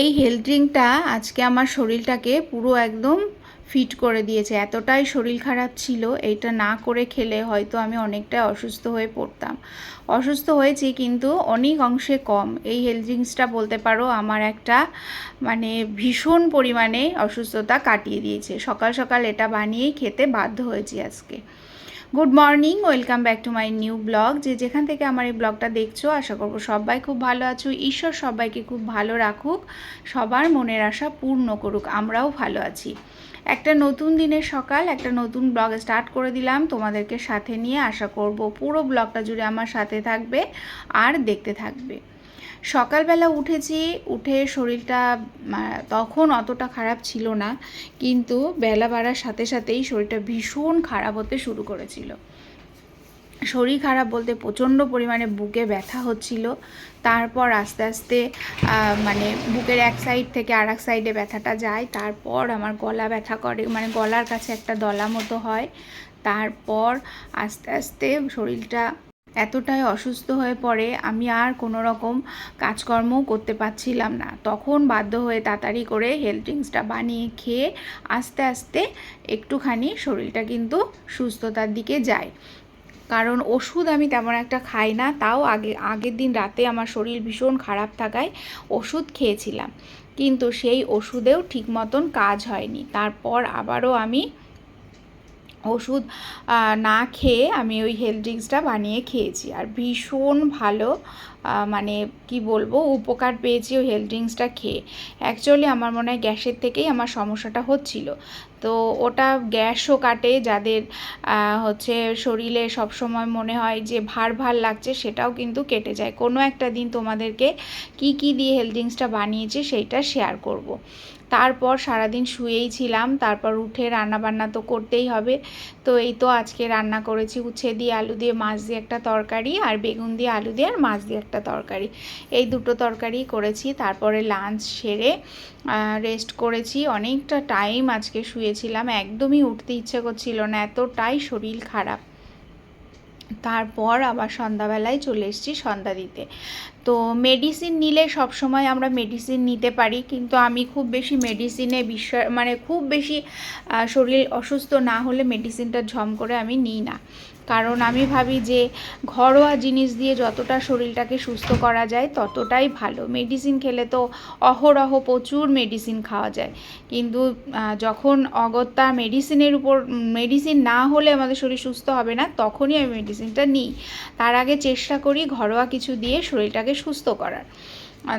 এই হেলথ ড্রিঙ্কটা আজকে আমার শরীরটাকে পুরো একদম ফিট করে দিয়েছে। এতটাই শরীর খারাপ ছিল, এইটা না করে খেলে হয়তো আমি অনেকটাই অসুস্থ হয়ে পড়তাম। অসুস্থ হয়েছি কিন্তু অনেক অংশে কম। এই হেলথ ড্রিঙ্কসটা বলতে পারো আমার একটা মানে ভীষণ পরিমাণে অসুস্থতা কাটিয়ে দিয়েছে। সকাল সকাল এটা বানিয়েই খেতে বাধ্য হয়েছি আজকে। Good morning welcome back to my new blog যে যেখান থেকে আমার এই ব্লগটা দেখছ, আশা করব সবাই খুব ভালো আছো। ঈশ্বর সবাইকে খুব ভালো রাখুক, সবার মনের আশা পূর্ণ করুক, আমরাও ভালো আছি। একটা নতুন দিনের সকাল, একটা নতুন ব্লগ স্টার্ট করে দিলাম তোমাদেরকে সাথে নিয়ে। আশা করব পুরো ব্লগটা জুড়ে আমার সাথে থাকবে আর দেখতে থাকবে। সকালবেলা উঠেছি, উঠে শরীরটা তখন অতটা খারাপ ছিল না, কিন্তু বেলা বাড়ার সাথে সাথেই শরীরটা ভীষণ খারাপ হতে শুরু করেছিল। শরীর খারাপ বলতে প্রচণ্ড পরিমাণে বুকে ব্যথা হচ্ছিল, তারপর আস্তে আস্তে মানে বুকের এক সাইড থেকে আর এক সাইডে ব্যথাটা যায়, তারপর আমার গলা ব্যথা করে মানে গলার কাছে একটা দলা মতো হয়, তারপর আস্তে আস্তে শরীরটা এতটাই অসুস্থ হয়ে পড়ে আমি আর কোনো রকম কাজকর্মও করতে পারছিলাম না। তখন বাধ্য হয়ে তাড়াতাড়ি করে হেলথ ড্রিঙ্কসটা বানিয়ে খেয়ে আস্তে আস্তে একটুখানি শরীরটা কিন্তু সুস্থতার দিকে যায়। কারণ ওষুধ আমি তেমন একটা খাই না, তাও আগে, আগের দিন রাতে আমার শরীর ভীষণ খারাপ থাকায় ওষুধ খেয়েছিলাম। কিন্তু সেই ওষুধেও ঠিক মতন কাজ হয়নি। তারপর আবারও আমি ওষুধ না খেয়ে আমি ওই হেলথ ড্রিঙ্কসটা বানিয়ে খেয়েছি। আর ভীষণ ভালো মানে কি বলব, উপকার পেয়েছি ওই হেলথ ড্রিঙ্কসটা খেয়ে। অ্যাকচুয়ালি আমার মনে হয় গ্যাসের থেকেই আমার সমস্যাটা হচ্ছিল। তো ওটা গ্যাসও কাটে, যাদের হচ্ছে শরীরে সবসময় মনে হয় যে ভার ভার লাগছে, সেটাও কিন্তু কেটে যায়। কোনো একটা দিন তোমাদেরকে কি কি দিয়ে হেলথ ড্রিঙ্কসটা বানিয়েছি, সেইটা শেয়ার করব। তারপর সারাদিন শুয়েই ছিলাম, তারপর উঠে রান্না বান্না তো করতেই হবে। তো এই তো আজকে রান্না করেছি, উচ্ছে দিয়ে আলু দিয়ে, মাছ দিয়ে একটা তরকারি, আর বেগুন দিয়ে আলু দিয়ে, আর মাছ দিয়ে একটা তরকারি। এই দুটো তরকারি করেছি, তারপরে লাঞ্চ সেরে রেস্ট করেছি। অনেকটা টাইম আজকে শুয়েছিলাম, একদমই উঠতে ইচ্ছে করছিল না, এতটাই শরীর খারাপ। তারপর আবার সন্ধ্যাবেলায় চলে এসেছি সন্ধ্যা দিতে। তো মেডিসিন নিলে সব সময় আমরা মেডিসিন নিতে পারি, কিন্তু আমি খুব বেশি মেডিসিনে বিশ্বাস মানে খুব বেশি শরীর অসুস্থ না হলে মেডিসিনটা ঝম করে আমি নিই না। কারণ আমি ভাবি যে ঘরোয়া জিনিস দিয়ে যতটা শরীরটাকে সুস্থ করা যায় ততটাই ভালো। মেডিসিন খেলে তো অহরহ প্রচুর মেডিসিন খাওয়া যায়। কিন্তু যখন অগত্যা মেডিসিনের উপর মেডিসিন না হলে আমাদের শরীর সুস্থ হবে না, তখনই আমি মেডিসিনটা নিই। তার আগে চেষ্টা করি ঘরোয়া কিছু দিয়ে শরীরটাকে সুস্থ করার।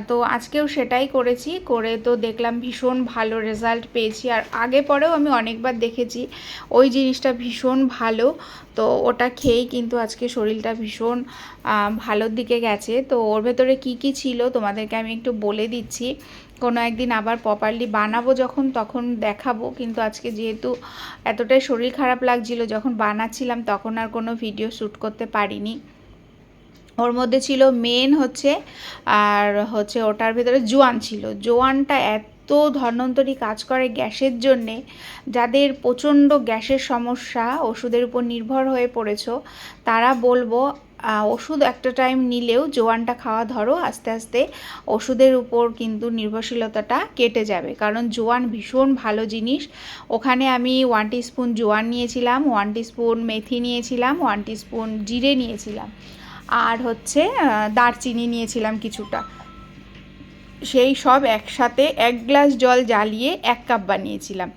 তো আজকেও সেটাই করেছি, করে তো দেখলাম ভীষণ ভালো রেজাল্ট পেয়েছি। আর আগে পরেও আমি অনেকবার দেখেছি ওই জিনিসটা ভীষণ ভালো, তো ওটা খেয়েই কিন্তু আজকে শরীরটা ভীষণ ভালোর দিকে গেছে। তো ওর ভেতরে কি কি ছিল তোমাদেরকে আমি একটু বলে দিচ্ছি। কোনো একদিন আবার প্রপারলি বানাবো যখন, তখন দেখাবো। কিন্তু আজকে যেহেতু এতটাই শরীর খারাপ লাগছিল, যখন বানাচ্ছিলাম, তখন আর কোনো ভিডিও শ্যুট করতে পারিনি। ওর মধ্যে ছিল মেন হচ্ছে, আর হচ্ছে ওটার ভেতরে জোয়ান ছিল। জোয়ানটা এত ধন্বন্তরী কাজ করে গ্যাসের জন্যে, যাদের প্রচণ্ড গ্যাসের সমস্যা, ওষুধের উপর নির্ভর হয়ে পড়েছো, তারা বলব ওষুধ একটা টাইম নিলেও জোয়ানটা খাওয়া ধরো, আস্তে আস্তে ওষুধের উপর কিন্তু নির্ভরশীলতাটা কেটে যাবে। কারণ জোয়ান ভীষণ ভালো জিনিস। ওখানে আমি ওয়ান স্পুন জোয়ান নিয়েছিলাম ওয়ান স্পুন মেথি নিয়েছিলাম ওয়ান স্পুন জিরে নিয়েছিলাম। আর হচ্ছে দারচিনি নিয়েছিলাম কিছুটা। সেই সব একসাথে এক গ্লাস জল জ্বালিয়ে এক কাপ বানিয়েছিলাম।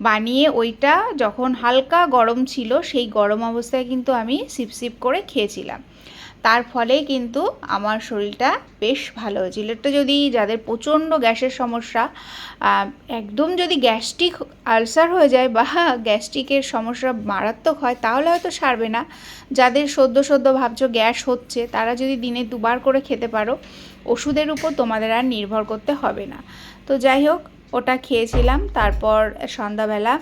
বানিয়ে ওইটা যখন হালকা গরম ছিল, সেই গরম অবস্থায় কিন্তু আমি সিপ সিপ করে খেয়েছিলাম। তার ফলে কিন্তু আমার শরীরটা বেশ ভালো। এটা যদি যাদের প্রচণ্ড গ্যাসের সমস্যা একদম যদি গ্যাস্ট্রিক আলসার হয়ে যায় বা গ্যাস্ট্রিকের সমস্যা মারাত্মক হয়, তাহলে হয়তো সারবে না। যাদের সদ্য সদ্য ভাবছ গ্যাস হচ্ছে, তারা যদি দিনে দুবার করে খেতে পারো, ওষুধের উপর তোমাদের আর নির্ভর করতে হবে না। তো যাই হোক, ওটা খেয়েছিলাম। তারপর সন্ধ্যাবেলা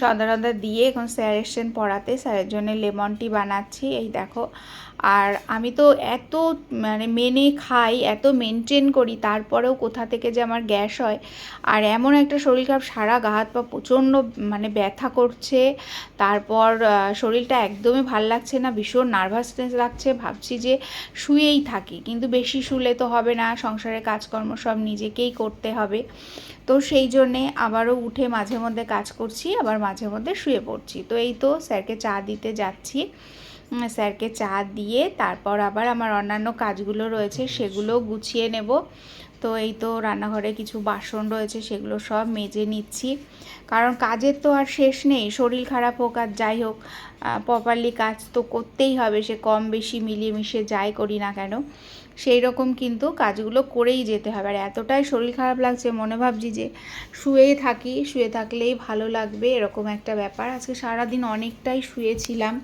সন্ধ্যা সন্ধ্যা দিয়ে এখন স্যার এসছেন পড়াতে। স্যারের জন্য লেমন টি বানাচ্ছি। এই দেখো আর আমি তো এত মানে মেনে খাই, এত মেনটেন করি, তারপরেও কোথা থেকে যে আমার গ্যাস হয়। আর এমন একটা শরীর খারাপ, সারা গা হাত পা প্রচণ্ড মানে ব্যথা করছে। তারপর শরীরটা একদমই ভালো লাগছে না, ভীষণ নার্ভাসনেস লাগছে। ভাবছি যে শুয়েই থাকি, কিন্তু বেশি শুলে তো হবে না সংসারের কাজকর্ম সব নিজেকেই করতে হবে। তো সেই জন্যে আবারও উঠে মাঝে মধ্যে কাজ করছি, আবার মাঝে মধ্যে শুয়ে পড়ছি। তো এই তো স্যারকে চা দিতে যাচ্ছি। স্যারকে চা দিয়ে তারপর আবার আমার অন্যান্য কাজগুলো রয়েছে সেগুলো গুছিয়ে নেব। তো এই তো রান্নাঘরে কিছু বাসন রয়েছে সেগুলো সব মেজে নিচ্ছি। কারণ কাজের তো আর শেষ নেই শরীর খারাপ হোক আর যাই হোক প্রপারলি কাজ তো করতেই হবে সে কম বেশি মিলিয়ে মিশে যাই করি না কেন। সেই রকম কিন্তু কাজগুলো করেই যেতে হবে। আর এতটাই শরীর খারাপ লাগছে, মনে ভাবছি যে শুয়েই থাকি, শুয়ে থাকলেই ভালো লাগবে, এরকম একটা ব্যাপার। আজকে সারাদিন অনেকটাই শুয়েছিলাম।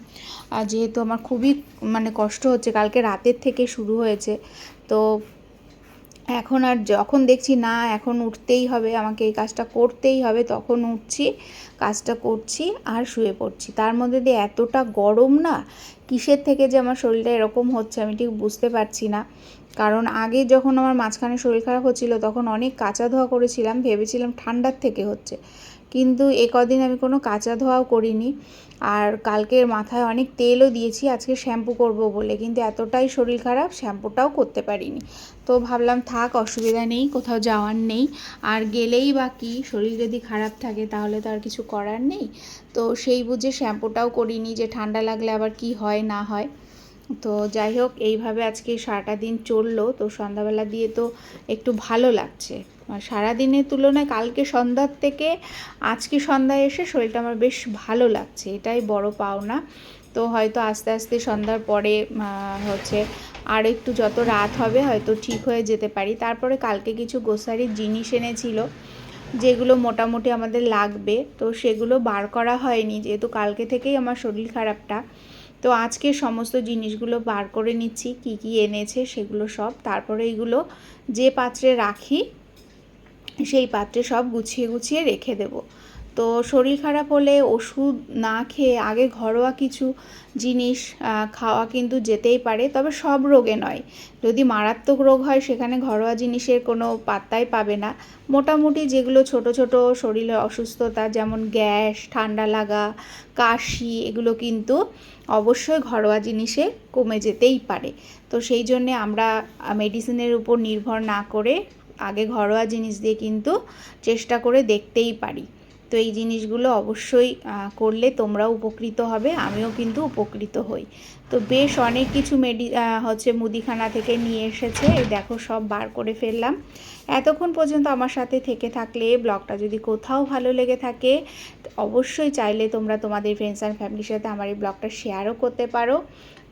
যেহেতু আমার খুবই মানে কষ্ট হচ্ছে, কালকে রাতের থেকে শুরু হয়েছে। তো এখন আর যখন দেখছি, না, এখন উঠতেই হবে, আমাকে এই কাজটা করতেই হবে, তখন উঠছি, কাজটা করছি আর শুয়ে পড়ছি। তার মধ্যে দিয়ে এতটা গরম না, কিসের থেকে যে আমার শরীরটা এরকম হচ্ছে আমি ঠিক বুঝতে পারছি না। কারণ আগে যখন আমার মাঝখানে শরীর খারাপ হচ্ছিল, তখন অনেক কাঁচা ধোয়া করেছিলাম, ভেবেছিলাম ঠান্ডার থেকে হচ্ছে। কিন্তু এ কদিন আমি কোনো কাঁচা ধোয়াও করিনি আর কালকের মাথায় অনেক তেলও দিয়েছি, আজকে শ্যাম্পু করব বলে। কিন্তু এতটাই শরীর খারাপ, শ্যাম্পুটাও করতে পারিনি। তো ভাবলাম থাক, অসুবিধা নেই, কোথাও যাওয়ার নেই। আর গেলেই বা কী, শরীর যদি খারাপ থাকে তাহলে তো আর কিছু করার নেই। তো সেই বুঝে শ্যাম্পুটাও করিনি যে ঠান্ডা লাগলে আবার কি হয়, না হয়। তো যাই হোক, এইভাবে আজকে সারাটা দিন চলল। তো সন্ধ্যাবেলা দিয়ে তো একটু ভালো লাগছে। সারাদিনের তুলনায় কালকে সন্ধ্যার থেকে আজকে সন্ধ্যায় এসে শরীরটা আমার বেশ ভালো লাগছে। এটাই বড় পাওনা। তো হয়তো আস্তে আস্তে সন্ধ্যার পরে হচ্ছে আর একটু যত রাত হবে হয়তো ঠিক হয়ে যেতে পারি। তারপরে কালকে কিছু গোসারির জিনিস এনেছিল, যেগুলো মোটামুটি আমাদের লাগবে। তো সেগুলো বার করা হয়নি, যেহেতু কালকে থেকেই আমার শরীর খারাপটা। তো আজকে সমস্ত জিনিসগুলো বার করে নিচ্ছি, কি কি এনেছে সেগুলো সব। তারপরে এগুলো যে পাত্রে রাখি, সেই পাত্রে সব গুছিয়ে গুছিয়ে রেখে দেব। তো শরীর খারাপ হলে ওষুধ না খেয়ে আগে ঘরোয়া কিছু জিনিস খাওয়া কিন্তু যেতেই পারে। তবে সব রোগে নয়। যদি মারাত্মক রোগ হয়, সেখানে ঘরোয়া জিনিসের কোনো পাত্তাই পাবে না। মোটামুটি যেগুলো ছোট ছোট শরীরে অসুস্থতা, যেমন গ্যাস, ঠান্ডা লাগা, কাশি, এগুলো কিন্তু অবশ্যই ঘরোয়া জিনিসে কমে যেতেই পারে। তো সেই জন্যে আমরা মেডিসিনের উপর নির্ভর না করে আগে ঘরোয়া জিনিস দিয়ে কিন্তু চেষ্টা করে দেখতেই পারি। তো এই জিনিসগুলো অবশ্যই করলে তোমরা উপকৃত হবে, আমিও কিন্তু উপকৃত হই। তো বেশ অনেক কিছু মেডি হচ্ছে মুদিখানা থেকে নিয়ে এসেছে দেখো সব বার করে ফেললাম। এতক্ষণ পর্যন্ত আমার সাথে থেকে থাকলে, ব্লগটা যদি কোথাও ভালো লেগে থাকে, অবশ্যই চাইলে তোমরা তোমাদের ফ্রেন্ডস অ্যান্ড ফ্যামিলির সাথে আমার এই ব্লগটা শেয়ারও করতে পারো।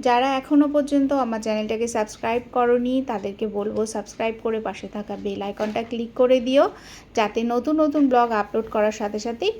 যারা এখনও পর্যন্ত আমার চ্যানেলটাকে সাবস্ক্রাইব করনি, তাদেরকে বলব সাবস্ক্রাইব করে পাশে থাকা বেল আইকনটা ক্লিক করে দিও, যাতে নতুন নতুন ব্লগ আপলোড করার সাথে সাথেই